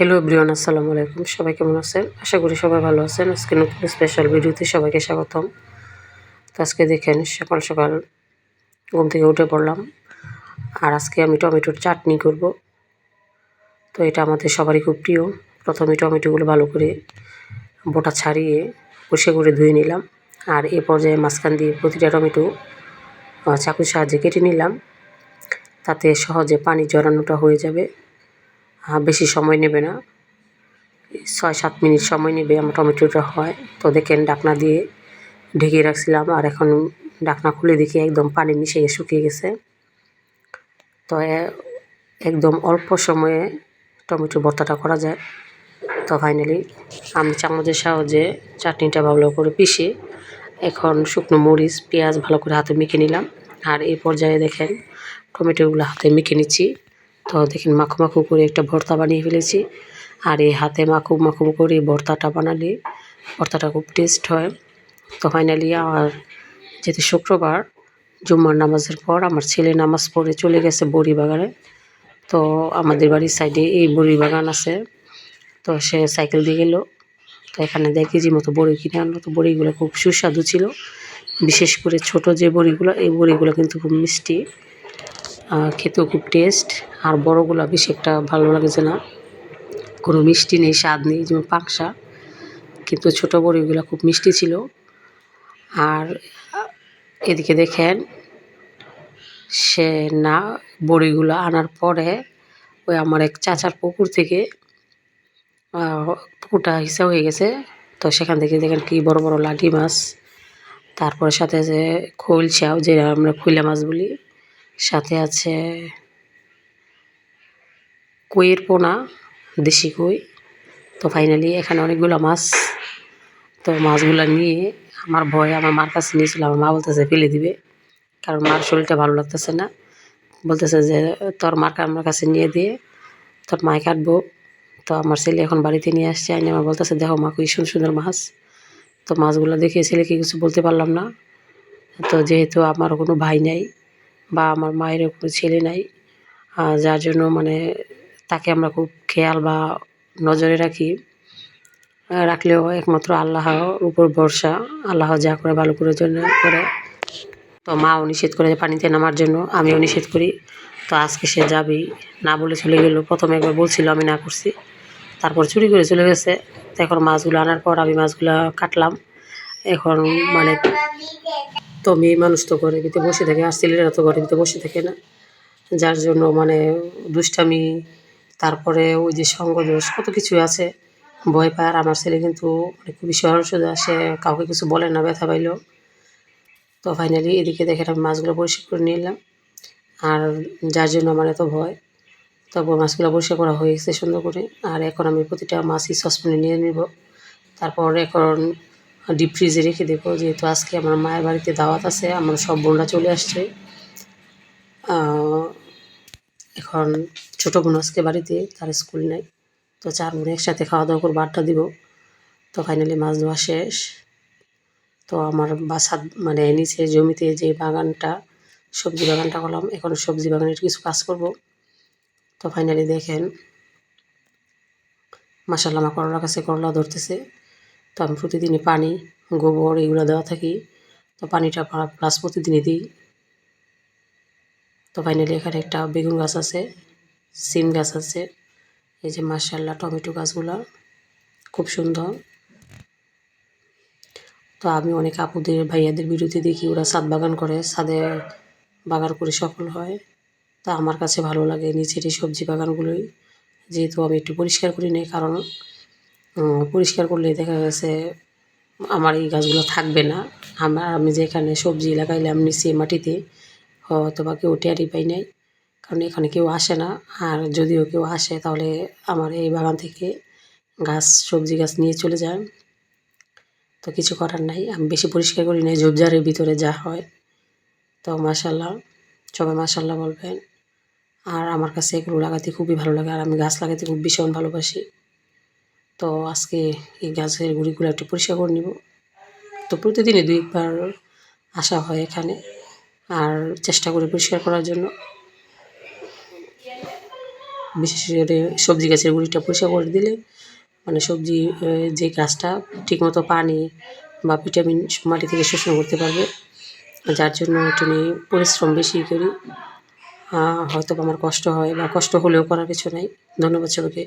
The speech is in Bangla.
হ্যালো এভরিওয়ান আসসালামু আলাইকুম। সবাই কেমন আছেন? আশা করি সবাই ভালো আছেন। আজকে নতুন স্পেশাল ভিডিওতে সবাইকে স্বাগতম। তো আজকে দেখেন, সকাল সকাল ঘুম থেকে উঠে পড়লাম। আর আজকে আমি টমেটোর চাটনি করব। তো এটা আমাদের সবারই খুব প্রিয়। প্রথমে টমেটোগুলো ভালো করে বোটা ছাড়িয়ে পরিষ্কার করে ধুয়ে নিলাম। আর এ পর্যায়ে মাঝখান দিয়ে প্রতিটা টমেটো চাকুর সাহায্যে কেটে নিলাম। তাতে সহজে পানি জড়ানোটা হয়ে যাবে। বেশি সময় নেবে না। ছয় সাত মিনিট সময় নেবে আমার টমেটোটা হয়। তো দেখেন ডাকনা দিয়ে ঢেকে রাখছিলাম আর এখন ডাকনা খুলে দেখি একদম পানি মিশে শুকিয়ে গেছে। তো একদম অল্প সময়ে টমেটো ভর্তাটা করা যায়। তো ফাইনালি আমি চামচের সাহায্যে চাটনিটা ভালো করে পিষে এখন শুকনো মরিচ, পেঁয়াজ ভালো করে হাতে মেখে নিলাম। আর এই পর্যায়ে দেখেন টমেটোগুলো হাতে মেখে নিচ্ছি। তো দেখেন মাখো মাখো করে একটা ভর্তা বানিয়ে ফেলেছি। আর এই হাতে মাখো মাখো করে ভর্তাটা বানালে ভর্তাটা খুব টেস্ট হয়। তো ফাইনালি আর যেহেতু শুক্রবার, জুম্মার নামাজের পর আমার ছেলে নামাজ পড়ে চলে গেছে বড়ি বাগানে তো আমাদের বাড়ির সাইডে এই বড়ি বাগান আছে। তো সে সাইকেল দিয়ে গেলো। তো এখানে দেড় কেজি মতো বড়ি কিনে আনলো। তো বড়িগুলো খুব সুস্বাদু ছিল। বিশেষ করে ছোট যে বড়িগুলো, এই বড়িগুলো কিন্তু খুব মিষ্টি। খেতেও খুব টেস্ট আর বড়গুলো বেশি একটা ভালো লাগছে না। কোনো মিষ্টি নেই, স্বাদ নেই যেমন পাকসা কিন্তু ছোট বড়িগুলো খুব মিষ্টি ছিল। আর এদিকে দেখেন, সে না বড়িগুলো আনার পরে ওই আমার এক চাচার পুকুর থেকে পুকুরটা হিসাব হয়ে গেছে। তো সেখান থেকে দেখেন কি বড় বড় লাঠি মাছ, তারপরে সাথে আছে খৈলসাও যে আমরা খৈলা মাছ বলি সাথে আছে কইয়ের পোনা, দেশি কই। তো ফাইনালি এখানে অনেকগুলো মাছ। তো মাছগুলো নিয়ে আমার ভয়, আমার মার কাছে নিয়েছিল, আমার মা বলতেছে, ফেলে দিবে। কারণ মার শরীরটা ভালো লাগতেছে না। বলতেছে যে, তোর মাকে আমার কাছে নিয়ে দিয়ে তোর মায় কাটবো। তো আমার ছেলে এখন বাড়িতে নিয়ে আসছে। আইনি আমার বলতেছে, দেখো মা, কি সুন্দর সুন্দর মাছ। তো মাছগুলো দেখে ছেলেকে কিছু বলতে পারলাম না। তো যেহেতু আমার কোনো ভাই নাই বা আমার মায়েরও কোনো ছেলে নাই। যার জন্য মানে তাকে আমরা খুব খেয়াল বা নজরে রাখি। রাখলেও একমাত্র আল্লাহর উপর ভরসা। আল্লাহ যা করে ভালো করে জন্য করে। তো মাও নিষেধ করে পানিতে নামার জন্য, আমিও নিষেধ করি। তো আজকে সে যাবেই। না বলে চলে গেল। প্রথমে একবার বলছিল, আমি না করছি। তারপর চুরি করে চলে গেছে। তো এখন মাছগুলো আনার পর আমি মাছগুলো কাটলাম। এখন মানে তো মেয়ে মানুষ তো ঘরের ভিতরে বসে থাকে, আর ছেলেরা তো ঘরের ভিতরে বসে থাকে না। যার জন্য মানে দুষ্টামি, তারপরে ওই যে সঙ্গদোষ কত কিছু আছে, ভয় পায়। আর আমার ছেলে কিন্তু মানে খুবই সরল সোজা সে কাউকে কিছু বলে না, ব্যথা পাইলেও তো ফাইনালি এদিকে দেখে আমি মাছগুলো পরিষ্কার করে নিয়ে এলাম। আর যার জন্য আমার এত ভয় তারপর মাছগুলো পরিষ্কার করা হয়ে গেছে সুন্দর করে। আর এখন আমি প্রতিটা মাছই সসপ্যানে নিয়ে নিব। তারপর এখন ডিপ ফ্রিজে রেখে দেবো। যেহেতু আজকে আমার মায়ের বাড়িতে দাওয়াত আছে, আমার সব বোনরা চলে আসছে। এখন ছোটো বোন আজকে বাড়িতে, তার স্কুল নেই। তো চার বোন একসাথে খাওয়া দাওয়া করব আড্ডা দিব। তো ফাইনালি মাছ ধোয়া শেষ। তো আমার বাসা মানে নিচে জমিতে যে বাগানটা, সবজি বাগানটা করলাম, এখন সবজি বাগানের কিছু কাজ করব। তো ফাইনালি দেখেন মাসাল্লাহ আমার কাছে করলা ধরতেছে। তো আমি প্রতিদিনই পানি, গোবর এগুলো দেওয়া থাকি। তো পানিটা প্লাস প্রতিদিনই দিই। তো ফাইনালি এখানে একটা বেগুন গাছ আছে, সিম গাছ আছে। এই যে মাসাল্লাহ টমেটো গাছগুলো, খুব সুন্দর। তো আমি অনেক আপুদের, ভাইয়াদের ভিডিওতে দেখি ওরা ছাদ বাগান করে, ছাদে বাগান করে সফল হয়। তা আমার কাছে ভালো লাগে নিচের এই সবজি বাগানগুলোই। যেহেতু আমি একটু পরিষ্কার করি নাই, কারণ পরিষ্কার করলে দেখা গেছে, আমার এই গাছগুলো থাকবে না। আমার, আমি যেখানে সবজি লাগাইলাম নিচে মাটিতে হয়তো বা কেউ টেয়ারি পাই নাই, কারণ এখানে কেউ আসে না। আর যদিও কেউ আসে, তাহলে আমার এই বাগান থেকে গাছ, সবজি গাছ নিয়ে চলে যায় তো কিছু করার নাই, আমি বেশি পরিষ্কার করি নাই, ঝোপঝাড়ের ভিতরে যা হয়। তো মাসাল্লাহ সবাই মাসাল্লাহ বলবেন। আর আমার কাছে এগুলো লাগাতে খুবই ভালো লাগে, আর আমি গাছ লাগাতে খুব ভীষণ ভালোবাসি। তো আজকে এই গাছের গুঁড়িগুলো একটু পরিষ্কার করে নিব। তো প্রতিদিনই দুই একবার আসা হয় এখানে আর চেষ্টা করি পরিষ্কার করার জন্য। বিশেষ করে সবজি গাছের গুঁড়িটা পরিষ্কার করে দিলে মানে সবজি যে গাছটা ঠিকমতো পানি বা ভিটামিন মাটি থেকে শোষণ করতে পারবে, যার জন্য একটু পরিশ্রম বেশি করি। হয়তো আমার কষ্ট হয় বা কষ্ট হলেও করার কিছু নাই। ধন্যবাদ সবাইকে।